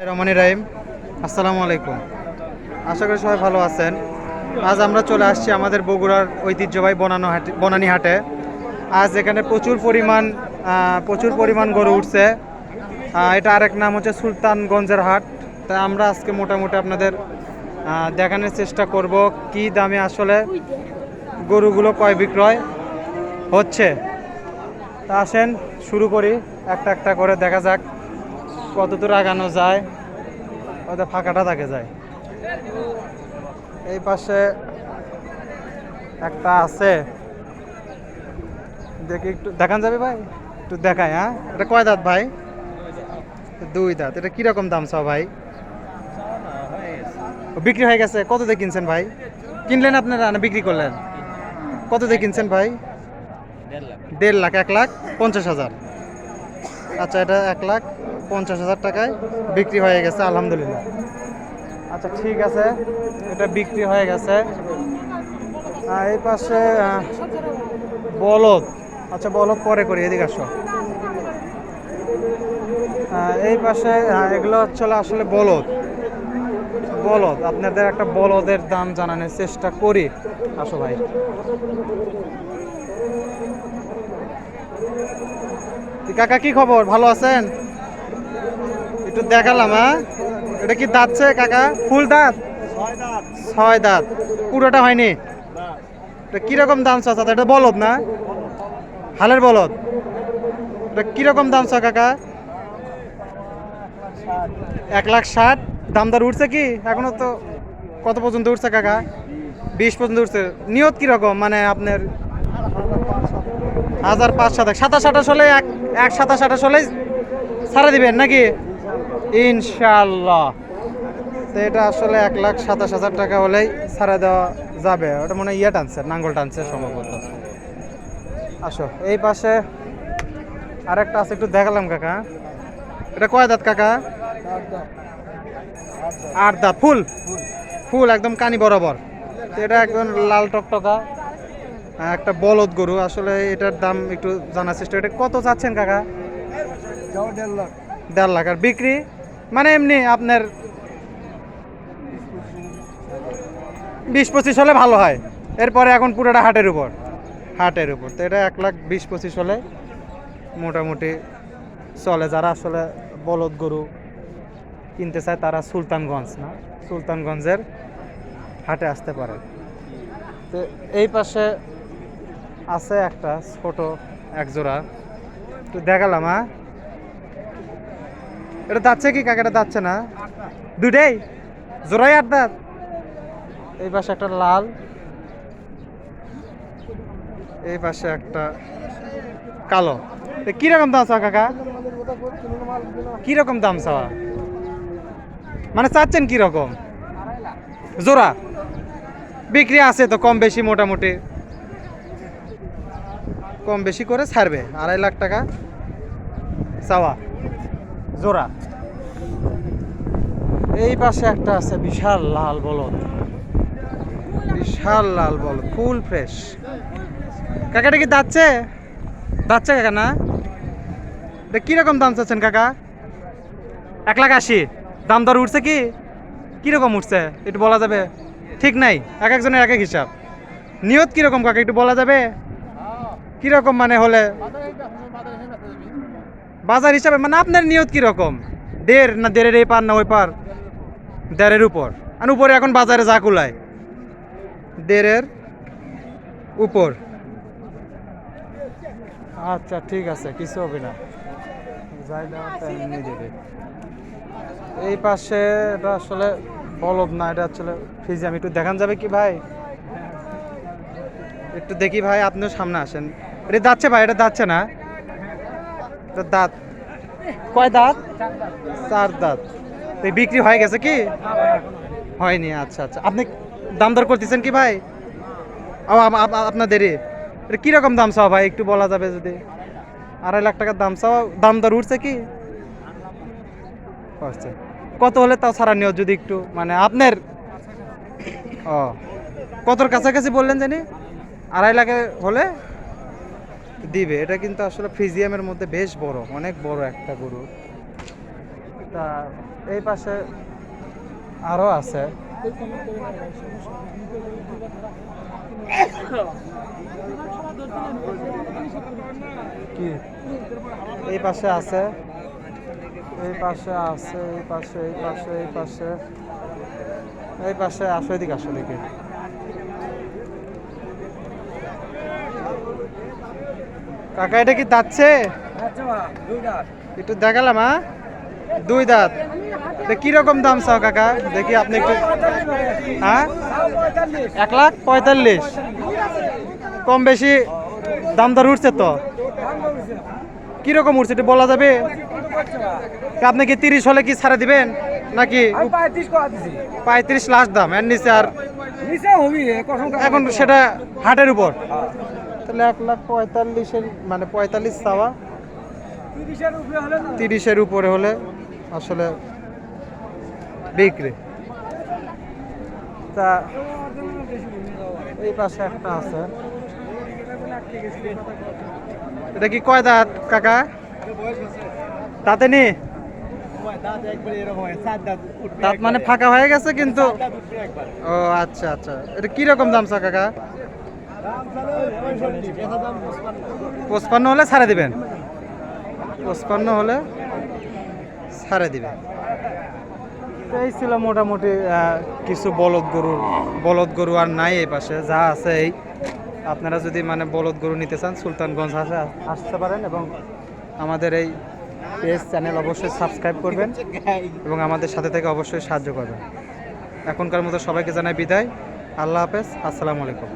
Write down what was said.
রহমানি রাহিম, আসসালামু আলাইকুম। আশা করি সবাই ভালো আছেন। আজ আমরা চলে আসছি আমাদের বগুড়ার ঐতিহ্যবাহী বনানো হাটে বনানী হাটে। আজ এখানে প্রচুর পরিমাণ প্রচুর পরিমাণ গরু উঠছে। এটা আরেক নাম হচ্ছে সুলতানগঞ্জের হাট। তাই আমরা আজকে মোটামুটি আপনাদের দেখানোর চেষ্টা করব কি দামে আসলে গরুগুলো ক্রয় বিক্রয় হচ্ছে। তা আসেন, শুরু করি। একটা একটা করে দেখা যাক। কত দূর আগানো যায় ওদের ফাঁকাটা থাকে যায়। এই পাশে একটা আছে। দেখি একটু দেখান যাবে ভাই? একটু দেখাই হ্যাঁ? এটা কয় দাঁত ভাই? দুই দাঁত। এটা কীরকম দাম চাও ভাই? বিক্রি হয়ে গেছে কত দিয়ে কিনছেন ভাই? কিনলেন আপনারা না বিক্রি করলেন? কত দিয়ে কিনছেন ভাই? দেড় লাখ এক লাখ পঞ্চাশ হাজার। আচ্ছা এটা এক লাখ। পঞ্চাশ হাজার টাকায় বিক্রি হয়ে গেছে, আলহামদুলিল্লাহ। আচ্ছা ঠিক আছে। এটা বিক্রি হয়ে গেছে। এই পাশে বলদ। আচ্ছা বলদ পরে করি, এদিকে আসো। এই পাশে এগুলো হলো আসলে বলদ। বলদ, আপনাদের একটা বলদের দাম জানানোর চেষ্টা করি। আসো ভাই। কাকা, কি খবর? ভালো আছেন? একটু দেখালাম হ্যাঁ? এটা কি দাঁতছে কাকা? ফুল দাঁত? ছয় দাঁত। পুরোটা হয়নি? এটা কীরকম দাম চাচা এটা বলদ না? হালের বলদ। এটা কীরকম দাম চা কাকা? এক লাখ ষাট। দাম দর উঠছে কি? এখনও তো কত পর্যন্ত উঠছে, কাকা? বিশ পর্যন্ত উঠছে। নিয়ত কীরকম? মানে আপনার হাজার পাঁচ সাতাশ। সাতাশ আঠাশ হলে এক এক সাতাশ আঠাশ হলেই ছাড়া দিবেন নাকি? ইনশাল্লাহ তো এটা আসলে এক লাখ সাতাশ হাজার টাকা হলেই ছাড়া দেওয়া যাবে। ওটা মনে হয় ইয়ে টানছে নাঙ্গল টানছে সম্ভবত। আসো এই পাশে আরেকটা আছে একটু দেখালাম কাকা। এটা কয় দাঁত কাকা? আট দাঁত। ফুল? ফুল একদম কানি বরাবর। এটা একদম লাল টকটকা একটা বলদ গরু। আসলে এটার দাম একটু জানার চেষ্টা। এটা কত চাচ্ছেন কাকা? দেড় লাখ। দেড় লাখ। আর বিক্রি? মানে এমনি আপনার বিশ পঁচিশ হলে ভালো হয়। এরপরে এখন পুরোটা হাটের উপর। হাটের উপর। তো এটা এক লাখ বিশ পঁচিশ হলে মোটামুটি চলে। যারা আসলে বলদ গরু কিনতে চায় তারা সুলতানগঞ্জ না? সুলতানগঞ্জের হাটে আসতে পারে। তো এই পাশে আছে একটা ছোট একজোড়া। তো দেখালাম হ্যাঁ? এটা যাচ্ছে কি? কাকাটা যাচ্ছে না? দুটাই জোড়াই আট দাঁত। এই পাশে একটা লাল। এই পাশে একটা কালো। কীরকম দাম চাওয়া কাকা? কীরকম দাম চাওয়া? মানে চাচ্ছেন কীরকম জোড়া। বিক্রি আছে তো, কম বেশি মোটামুটি। কম বেশি করে ছাড়বে, আড়াই লাখ টাকা চাওয়া। জোড়া। এই পাশে একটা আছে বিশাল লাল বলদ। বিশাল লাল বলদ, ফুল ফ্রেশ। কাকাটা কি দাচ্ছে দাচ্ছে কাকা না? এটা কীরকম দাম চাচ্ছেন কাকা? এক লাখ আশি। দাম দর উঠছে কি? কীরকম উঠছে? একটু বলা যাবে? ঠিক নাই, এক একজনের এক এক হিসাব। নিয়ত কীরকম কাকা, একটু বলা যাবে? কীরকম মানে হলে? বাজার হিসাবে মানে আপনার নিয়ত কীরকম? দেড় না দেড়ের এই পার না ওই পার? দেড়ের উপর। আর উপরে এখন বাজারে যা কুলায়। দেড়ের উপর। আচ্ছা ঠিক আছে, কিছু হবে না। এই পাশে এটা আসলে বলব না, এটা আসলে ফ্রিজে আমি একটু দেখান যাবে কি ভাই? একটু দেখি ভাই, আপনিও সামনে আসেন। এটা যাচ্ছে ভাই, এটা যাচ্ছে না। দাঁত। কয় দাঁত? চার দাঁত। তো বিক্রি হয়ে গেছে কি? হয়নি আচ্ছা আচ্ছা। আপনি দাম দর করতেছেন কি ভাই? ও আম- আপ- আপনার দেরি এটা কীরকম দাম চাও ভাই? একটু বলা যাবে যদি। আড়াই লাখ টাকার দাম চাও দাম দর উঠছে কি? হচ্ছে কত হলে তাও ছাড়া নিও যদি একটু মানে আপনার। ও। কতর কাছাকাছি বললেন জানি? আড়াই লাখে হলে? দিবে। এটা কিন্তু আসলে ফ্রিজিয়ামের মধ্যে বেশ বড়, অনেক বড় একটা গরু। তা এই পাশে আরও আছে। কি? এই পাশে আছে। এই পাশে আছে, এই পাশে এই পাশে এই পাশে। এই পাশে আসো এদিকে, আসো দেখি কাকা এটা কি দাচ্ছে একটু দেখালাম হ্যাঁ? দুই দাঁত। কীরকম দাম চাও কাকা? দেখি আপনি একটু। হ্যাঁ? এক লাখ পঁয়তাল্লিশ। কম বেশি দাম দর উঠছে তো? কীরকম উঠছে এটা বলা যাবে? আপনি কি তিরিশ হলে কি ছাড়া দিবেন নাকি? পঁয়ত্রিশ লাস্ট দাম এর নিচে আর এখন সেটা হাটের উপর। তাহলে এক লাখ পঁয়তাল্লিশের মানে পঁয়তাল্লিশ চাওয়া। তিরিশের উপরে হলে আসলে বিক্রি। তা এই পাশে একটা আছে। এটা কি কয় দাঁত কাকা? তাতে নি দাঁত মানে ফাঁকা হয়ে গেছে কিন্তু ও আচ্ছা আচ্ছা। এটা কি রকম দাম চা কাকা? পঁচপান্ন হলে ছাড়ে দিবেন। পঁচপান্ন হলে ছাড়ে দিবেন। এই ছিল মোটামুটি কিছু বলদ গরুর বলদ গরু আর নাই এই পাশে। যা আছে এই। আপনারা যদি মানে বলদ গরু নিতে চান, সুলতানগঞ্জ আসে আসতে পারেন এবং আমাদের এই পেজ চ্যানেল অবশ্যই সাবস্ক্রাইব করবেন এবং আমাদের সাথে থেকে অবশ্যই সাহায্য করবেন। এখনকার মতো সবাইকে জানাই বিদায়। আল্লাহ হাফেজ। আসসালামু আলাইকুম।